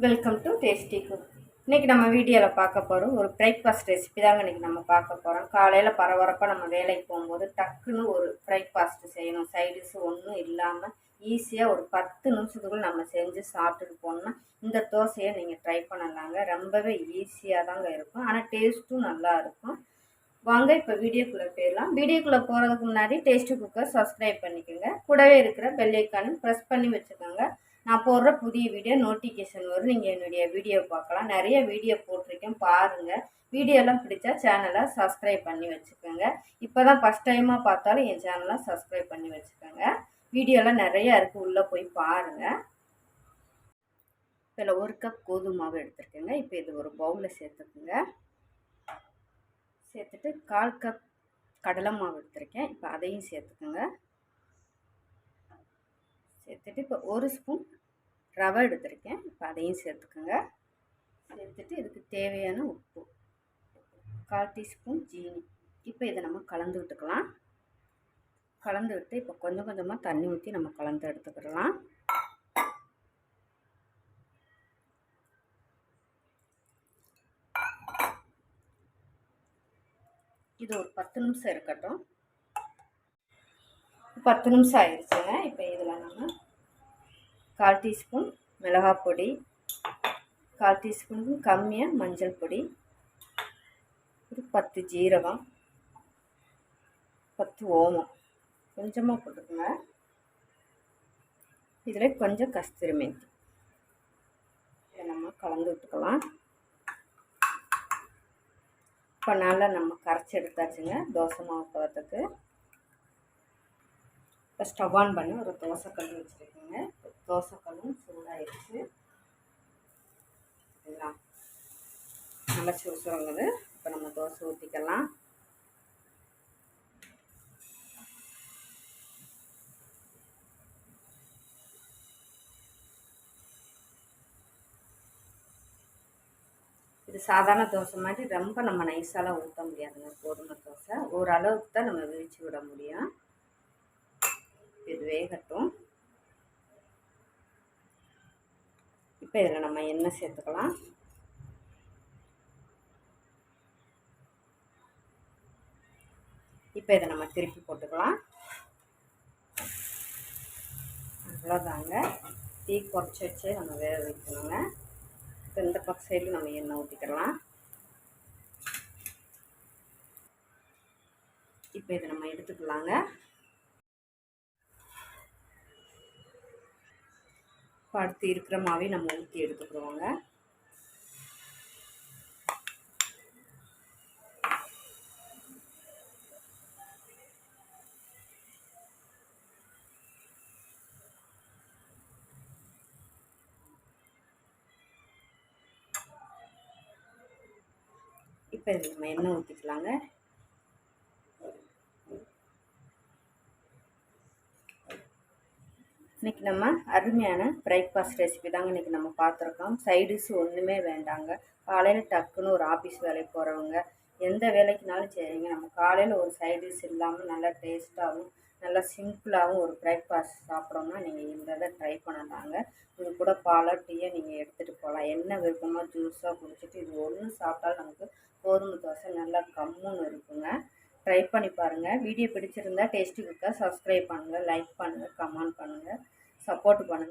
Welcome to tasty cook இன்றைக்கி நம்ம வீடியோவில் பார்க்க போகிறோம் ஒரு பிரேக்ஃபாஸ்ட் ரெசிபி தாங்க இன்றைக்கி நம்ம பார்க்க போகிறோம் காலையில் பரபரப்பாக நம்ம வேலைக்கு போகும்போது டக்குன்னு ஒரு பிரேக்ஃபாஸ்ட் செய்யணும். சைடிஸ் ஒன்றும் இல்லாமல் ஈஸியாக ஒரு பத்து நிமிஷத்துக்குள்ள நம்ம செஞ்சு சாப்பிட்டுட்டு போனோம்னா இந்த தோசையை நீங்கள் ட்ரை பண்ணலாங்க. ரொம்பவே ஈஸியாக தாங்க இருக்கும். ஆனால் டேஸ்ட்டும் நல்லா இருக்கும். வாங்க இப்போ வீடியோக்குள்ளே போயிடலாம். வீடியோக்குள்ளே போகிறதுக்கு முன்னாடி டேஸ்ட்டு குக்கர் சப்ஸ்கிரைப் பண்ணிக்கோங்க. கூடவே இருக்கிற பெல் ஐக்கானும் ப்ரெஸ் பண்ணி வச்சுக்கோங்க. நான் போடுற புதிய வீடியோ நோட்டிஃபிகேஷன் வரும். நீங்கள் என்னுடைய வீடியோ பார்க்கலாம். நிறைய வீடியோ போட்டிருக்கேன். பாருங்கள் வீடியோலாம் பிடிச்சா சேனலை சப்ஸ்கிரைப் பண்ணி வச்சுக்கோங்க. இப்போ தான் ஃபஸ்ட் டைமாக பார்த்தாலும் என் சேனலை சப்ஸ்கிரைப் பண்ணி வச்சுக்கோங்க. வீடியோலாம் நிறையா இருக்குது உள்ளே போய் பாருங்கள் இதில் ஒரு கப் கோதுமை மாவு எடுத்துருக்கேங்க. இப்போ இது ஒரு பவுலில் சேர்த்துக்குங்க. சேர்த்துட்டு கால் கப் கடலை மாவு எடுத்திருக்கேன். இப்போ அதையும் சேர்த்துக்குங்க. சேர்த்துட்டு இப்போ ஒரு ஸ்பூன் ரவை எடுத்திருக்கேன். இப்போ அதையும் சேர்த்துக்கோங்க. சேர்த்துட்டு இதுக்கு தேவையான உப்பு. கால் டீஸ்பூன் ஜீனி இப்போ இதை நம்ம கலந்து விட்டுக்கலாம். கலந்து விட்டு இப்போ கொஞ்சம் கொஞ்சமாக தண்ணி ஊற்றி நம்ம கலந்து எடுத்துக்கிடலாம். இது ஒரு பத்து நிமிஷம் இருக்கட்டும். பத்து நிமிஷம் ஆயிடுச்சுங்க இப்போ இதில் நம்ம கால் டீஸ்பூன் மிளகாய் பொடி கால் டீஸ்பூனுக்கு கம்மியாக மஞ்சள் பொடி ஒரு பத்து ஜீரகம் பத்து ஓமம். கொஞ்சமாக போட்டுக்கோங்க. இதில் கொஞ்சம் கஸ்தூரி மெந்தி இதை நம்ம கலந்து விட்டுக்கலாம். இப்போ நல்லா நம்ம கரைச்சி எடுத்தாச்சுங்க தோசை மாவு பதத்துக்கு. இப்போ ஸ்டவ் ஆன் பண்ணி ஒரு தோசை கல் வச்சுருக்கோங்க. தோசைக்கல்லும் சூடாயிடுச்சு எல்லாம் நல்லா சுறுசுறுங்குது இப்போ நம்ம தோசை ஊற்றிக்கலாம் இது சாதாரண தோசை மாதிரி ரொம்ப நம்ம நைஸாலாம் ஊற்ற முடியாதுங்க. கோதுமை தோசை. ஓரளவுக்கு தான் நம்ம விரித்து விட முடியும். இது வேகட்டும். இப்போ இதில் நம்ம எண்ணெய் சேர்த்துக்கலாம். இப்போ இதை நம்ம திருப்பி போட்டுக்கலாம். அவ்வளோதாங்க. டீ குறைச்சி வச்சு நம்ம வேக வைக்கணுங்க. இப்போ இந்த பக்கம் சைடில் நம்ம எண்ணெய் ஊற்றிக்கலாம் இப்போ இதை நம்ம எடுத்துக்கலாங்க. இப்போ அடுத்து இருக்கிற மாவே நம்ம ஊற்றி எடுத்துக்கிறோங்க இப்போ இதில் நம்ம எண்ணெய் ஊற்றிக்கலாங்க இன்றைக்கி நம்ம அருமையான பிரேக்ஃபாஸ்ட் ரெசிபி தாங்க இன்றைக்கி நம்ம பார்த்துருக்கோம். சைடிஷ் ஒன்றுமே வேண்டாங்க. காலையில் டக்குன்னு ஒரு ஆஃபீஸ் வேலைக்கு போகிறவங்க எந்த வேலைக்குனாலும் சரிங்க. நம்ம காலையில் ஒரு சைடிஷ் இல்லாமல் நல்லா டேஸ்ட்டாகவும் நல்லா சிம்பிளாகவும் ஒரு பிரேக்ஃபாஸ்ட் சாப்பிட்றோம்னா நீங்கள் இந்த இதை ட்ரை பண்ணலாங்க. இது கூட பாலோ டீயை நீங்கள் எடுத்துகிட்டு போகலாம் என்ன விருப்பமோ ஜூஸாக குடிச்சிட்டு இது ஒன்று சாப்பிட்டாலும் நமக்கு கோதுமை தோசை நல்லா கம்முன்னு இருக்குங்க. ட்ரை பண்ணி பாருங்கள் வீடியோ பிடிச்சிருந்தா டேஸ்டி குக்கை சப்ஸ்கிரைப் பண்ணுங்கள் லைக் பண்ணுங்கள் கமெண்ட் பண்ணுங்கள் சப்போர்ட் பண்ணுங்கள்